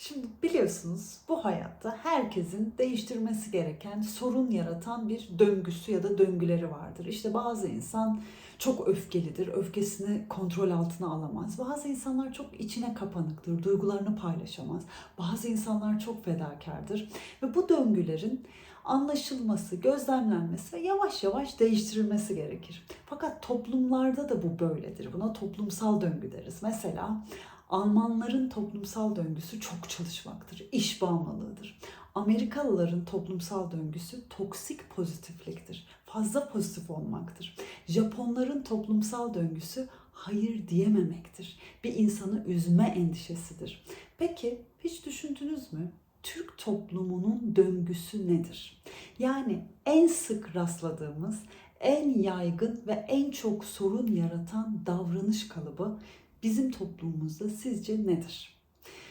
Şimdi biliyorsunuz bu hayatta herkesin değiştirmesi gereken, sorun yaratan bir döngüsü ya da döngüleri vardır. İşte bazı insan çok öfkelidir, öfkesini kontrol altına alamaz. Bazı insanlar çok içine kapanıktır, duygularını paylaşamaz. Bazı insanlar çok fedakardır ve bu döngülerin anlaşılması, gözlemlenmesi ve yavaş yavaş değiştirilmesi gerekir. Fakat toplumlarda da bu böyledir. Buna toplumsal döngü deriz. Mesela Almanların toplumsal döngüsü çok çalışmaktır, iş bağımlılığıdır. Amerikalıların toplumsal döngüsü toksik pozitifliktir, fazla pozitif olmaktır. Japonların toplumsal döngüsü hayır diyememektir, bir insanı üzme endişesidir. Peki hiç düşündünüz mü? Türk toplumunun döngüsü nedir? Yani en sık rastladığımız, en yaygın ve en çok sorun yaratan davranış kalıbı bizim toplumumuzda sizce nedir?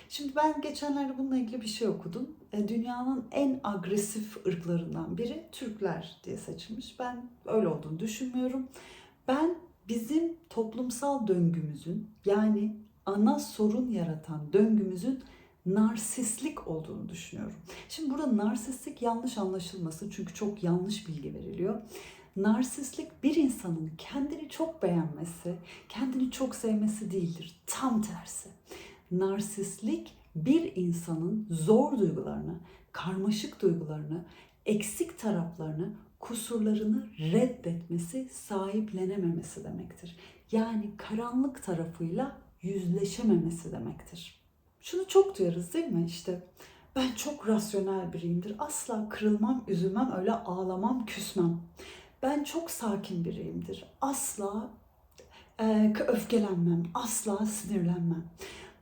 Şimdi ben geçenlerde bununla ilgili bir şey okudum. E, Dünyanın en agresif ırklarından biri Türkler diye seçilmiş. Ben öyle olduğunu düşünmüyorum. Ben bizim toplumsal döngümüzün yani ana sorun yaratan döngümüzün narsistlik olduğunu düşünüyorum. Şimdi burada narsistlik yanlış anlaşılması çünkü çok yanlış bilgi veriliyor. Narsistlik bir insanın kendini çok beğenmesi, kendini çok sevmesi değildir. Tam tersi. Narsistlik bir insanın zor duygularını, karmaşık duygularını, eksik taraflarını, kusurlarını reddetmesi, sahiplenememesi demektir. Yani karanlık tarafıyla yüzleşememesi demektir. Şunu çok duyarız değil mi? İşte ben çok rasyonel biriyimdir. Asla kırılmam, üzülmem, öyle ağlamam, küsmem. Ben çok sakin biriyimdir. Asla e, öfkelenmem, asla sinirlenmem.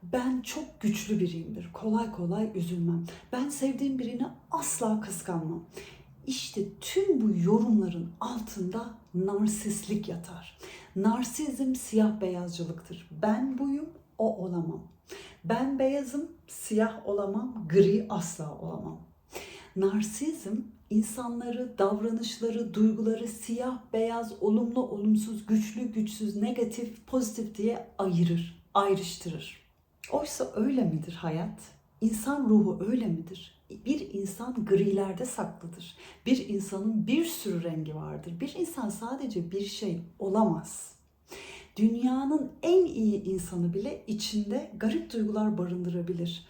Ben çok güçlü biriyimdir. Kolay kolay üzülmem. Ben sevdiğim birini asla kıskanmam. İşte tüm bu yorumların altında narsistlik yatar. Narsizm siyah beyazcılıktır. Ben buyum, o olamam. Ben beyazım, siyah olamam, gri asla olamam. Narsizm insanları, davranışları, duyguları siyah, beyaz, olumlu, olumsuz, güçlü, güçsüz, negatif, pozitif diye ayırır, ayrıştırır. Oysa öyle midir hayat? İnsan ruhu öyle midir? Bir insan grilerde saklıdır. Bir insanın bir sürü rengi vardır. Bir insan sadece bir şey olamaz. Dünyanın en iyi insanı bile içinde garip duygular barındırabilir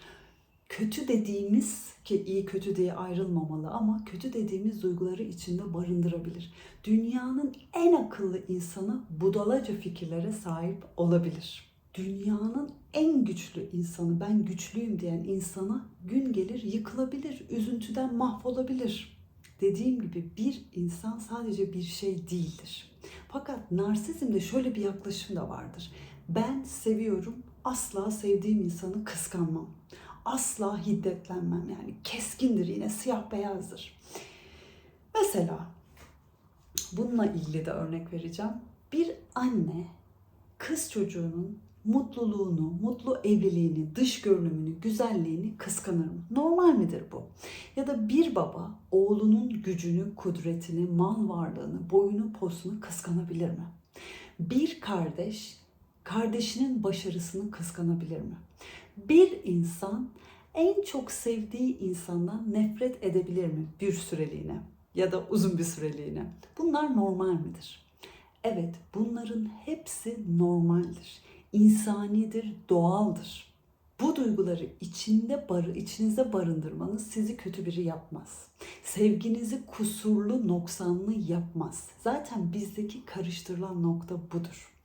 kötü dediğimiz ki iyi kötü diye ayrılmamalı ama kötü dediğimiz duyguları içinde barındırabilir. Dünyanın en akıllı insanı budalaca fikirlere sahip olabilir. Dünyanın en güçlü insanı, ben güçlüyüm diyen insana gün gelir yıkılabilir, üzüntüden mahvolabilir. Dediğim gibi bir insan sadece bir şey değildir. Fakat narsizmde şöyle bir yaklaşım da vardır. Ben seviyorum, asla sevdiğim insanı kıskanmam asla hiddetlenmem yani keskindir yine siyah beyazdır. Mesela bununla ilgili de örnek vereceğim. Bir anne kız çocuğunun mutluluğunu, mutlu evliliğini, dış görünümünü, güzelliğini kıskanır mı? Normal midir bu? Ya da bir baba oğlunun gücünü, kudretini, mal varlığını, boyunu, posunu kıskanabilir mi? Bir kardeş kardeşinin başarısını kıskanabilir mi? Bir insan en çok sevdiği insandan nefret edebilir mi bir süreliğine ya da uzun bir süreliğine? Bunlar normal midir? Evet, bunların hepsi normaldir. İnsanidir, doğaldır. Bu duyguları içinde barı, içinizde barındırmanız sizi kötü biri yapmaz. Sevginizi kusurlu, noksanlı yapmaz. Zaten bizdeki karıştırılan nokta budur.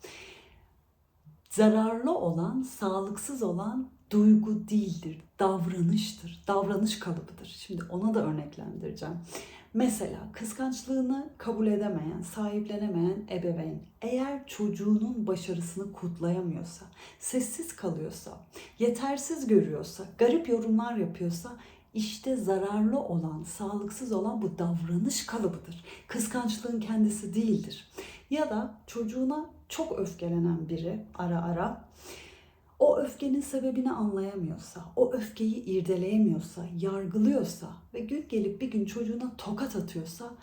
Zararlı olan, sağlıksız olan duygu değildir, davranıştır, davranış kalıbıdır. Şimdi ona da örneklendireceğim. Mesela kıskançlığını kabul edemeyen, sahiplenemeyen ebeveyn eğer çocuğunun başarısını kutlayamıyorsa, sessiz kalıyorsa, yetersiz görüyorsa, garip yorumlar yapıyorsa işte zararlı olan, sağlıksız olan bu davranış kalıbıdır. Kıskançlığın kendisi değildir. Ya da çocuğuna çok öfkelenen biri ara ara o öfkenin sebebini anlayamıyorsa, o öfkeyi irdeleyemiyorsa, yargılıyorsa ve gün gelip bir gün çocuğuna tokat atıyorsa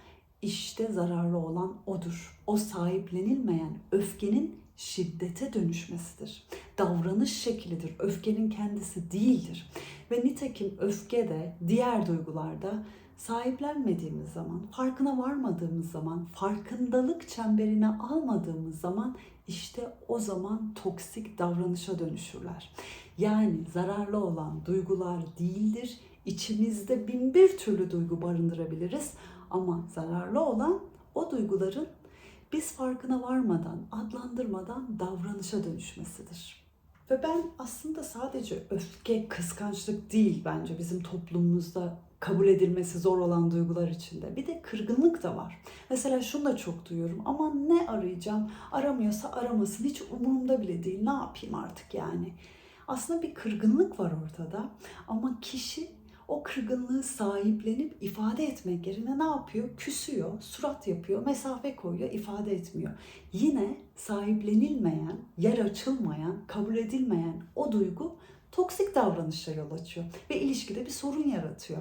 işte zararlı olan odur. O sahiplenilmeyen öfkenin şiddete dönüşmesidir. Davranış şeklidir. Öfkenin kendisi değildir. Ve nitekim öfke de diğer duygularda sahiplenmediğimiz zaman, farkına varmadığımız zaman, farkındalık çemberine almadığımız zaman işte o zaman toksik davranışa dönüşürler. Yani zararlı olan duygular değildir. İçimizde bin bir türlü duygu barındırabiliriz ama zararlı olan o duyguların biz farkına varmadan, adlandırmadan davranışa dönüşmesidir. Ve ben aslında sadece öfke, kıskançlık değil bence bizim toplumumuzda kabul edilmesi zor olan duygular içinde. Bir de kırgınlık da var. Mesela şunu da çok duyuyorum. Ama ne arayacağım? Aramıyorsa aramasın. Hiç umurumda bile değil. Ne yapayım artık yani? Aslında bir kırgınlık var ortada. Ama kişi o kırgınlığı sahiplenip ifade etmek yerine ne yapıyor? Küsüyor, surat yapıyor, mesafe koyuyor, ifade etmiyor. Yine sahiplenilmeyen, yer açılmayan, kabul edilmeyen o duygu toksik davranışa yol açıyor ve ilişkide bir sorun yaratıyor.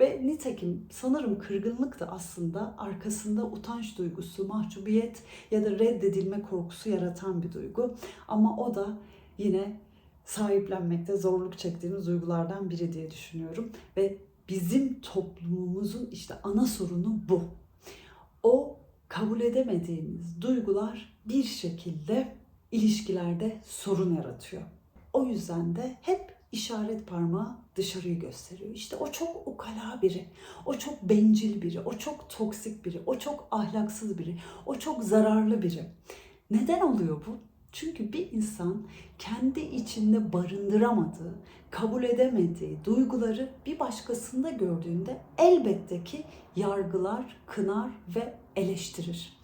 Ve nitekim sanırım kırgınlık da aslında arkasında utanç duygusu, mahcubiyet ya da reddedilme korkusu yaratan bir duygu. Ama o da yine sahiplenmekte zorluk çektiğimiz duygulardan biri diye düşünüyorum. Ve bizim toplumumuzun işte ana sorunu bu. O kabul edemediğimiz duygular bir şekilde ilişkilerde sorun yaratıyor. O yüzden de hep işaret parmağı dışarıyı gösteriyor. İşte o çok ukala biri, o çok bencil biri, o çok toksik biri, o çok ahlaksız biri, o çok zararlı biri. Neden oluyor bu? Çünkü bir insan kendi içinde barındıramadığı, kabul edemediği duyguları bir başkasında gördüğünde elbette ki yargılar, kınar ve eleştirir.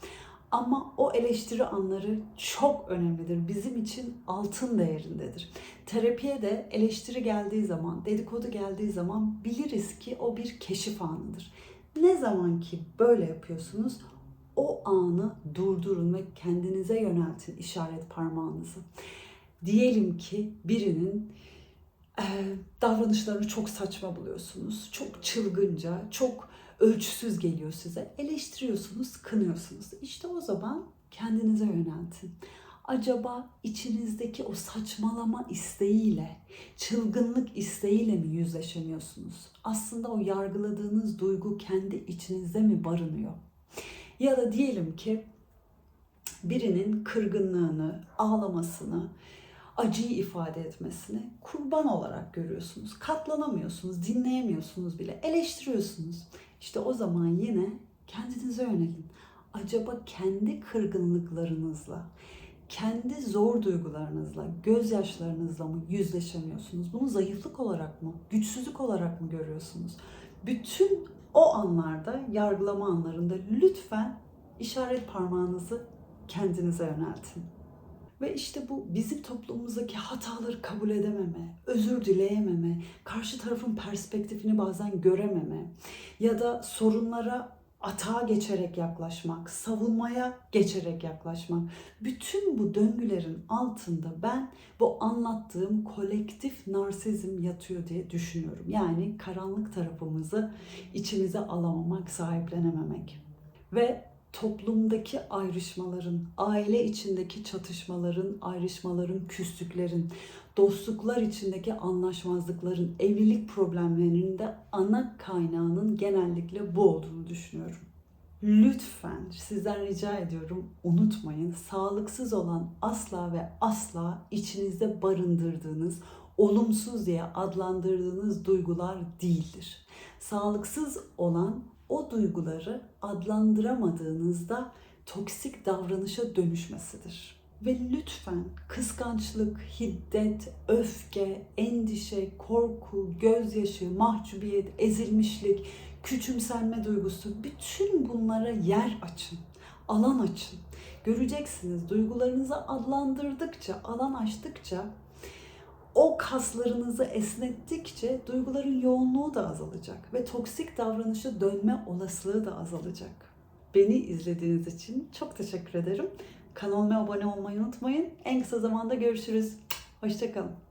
Ama o eleştiri anları çok önemlidir. Bizim için altın değerindedir. Terapiye de eleştiri geldiği zaman, dedikodu geldiği zaman biliriz ki o bir keşif anıdır. Ne zaman ki böyle yapıyorsunuz o anı durdurun ve kendinize yöneltin işaret parmağınızı. Diyelim ki birinin e, davranışlarını çok saçma buluyorsunuz. Çok çılgınca, çok ölçüsüz geliyor size. Eleştiriyorsunuz, kınıyorsunuz. İşte o zaman kendinize yöneltin. Acaba içinizdeki o saçmalama isteğiyle, çılgınlık isteğiyle mi yüzleşemiyorsunuz? Aslında o yargıladığınız duygu kendi içinizde mi barınıyor? Ya da diyelim ki birinin kırgınlığını, ağlamasını, acıyı ifade etmesini kurban olarak görüyorsunuz. Katlanamıyorsunuz, dinleyemiyorsunuz bile, eleştiriyorsunuz. İşte o zaman yine kendinize yönelin. Acaba kendi kırgınlıklarınızla, kendi zor duygularınızla, gözyaşlarınızla mı yüzleşemiyorsunuz? Bunu zayıflık olarak mı, güçsüzlük olarak mı görüyorsunuz? Bütün o anlarda, yargılama anlarında lütfen işaret parmağınızı kendinize yöneltin. Ve işte bu bizim toplumumuzdaki hataları kabul edememe, özür dileyememe, karşı tarafın perspektifini bazen görememe ya da sorunlara atağa geçerek yaklaşmak, savunmaya geçerek yaklaşmak. Bütün bu döngülerin altında ben bu anlattığım kolektif narsizm yatıyor diye düşünüyorum. Yani karanlık tarafımızı içimize alamamak, sahiplenememek. Ve toplumdaki ayrışmaların, aile içindeki çatışmaların, ayrışmaların, küslüklerin, dostluklar içindeki anlaşmazlıkların, evlilik problemlerinin de ana kaynağının genellikle bu olduğunu düşünüyorum. Lütfen sizden rica ediyorum unutmayın sağlıksız olan asla ve asla içinizde barındırdığınız olumsuz diye adlandırdığınız duygular değildir. Sağlıksız olan o duyguları adlandıramadığınızda toksik davranışa dönüşmesidir. Ve lütfen kıskançlık, hiddet, öfke, endişe, korku, gözyaşı, mahcubiyet, ezilmişlik, küçümsenme duygusu bütün bunlara yer açın, alan açın. Göreceksiniz duygularınızı adlandırdıkça, alan açtıkça o kaslarınızı esnettikçe duyguların yoğunluğu da azalacak ve toksik davranışa dönme olasılığı da azalacak. Beni izlediğiniz için çok teşekkür ederim. Kanalıma abone olmayı unutmayın. En kısa zamanda görüşürüz. Hoşçakalın.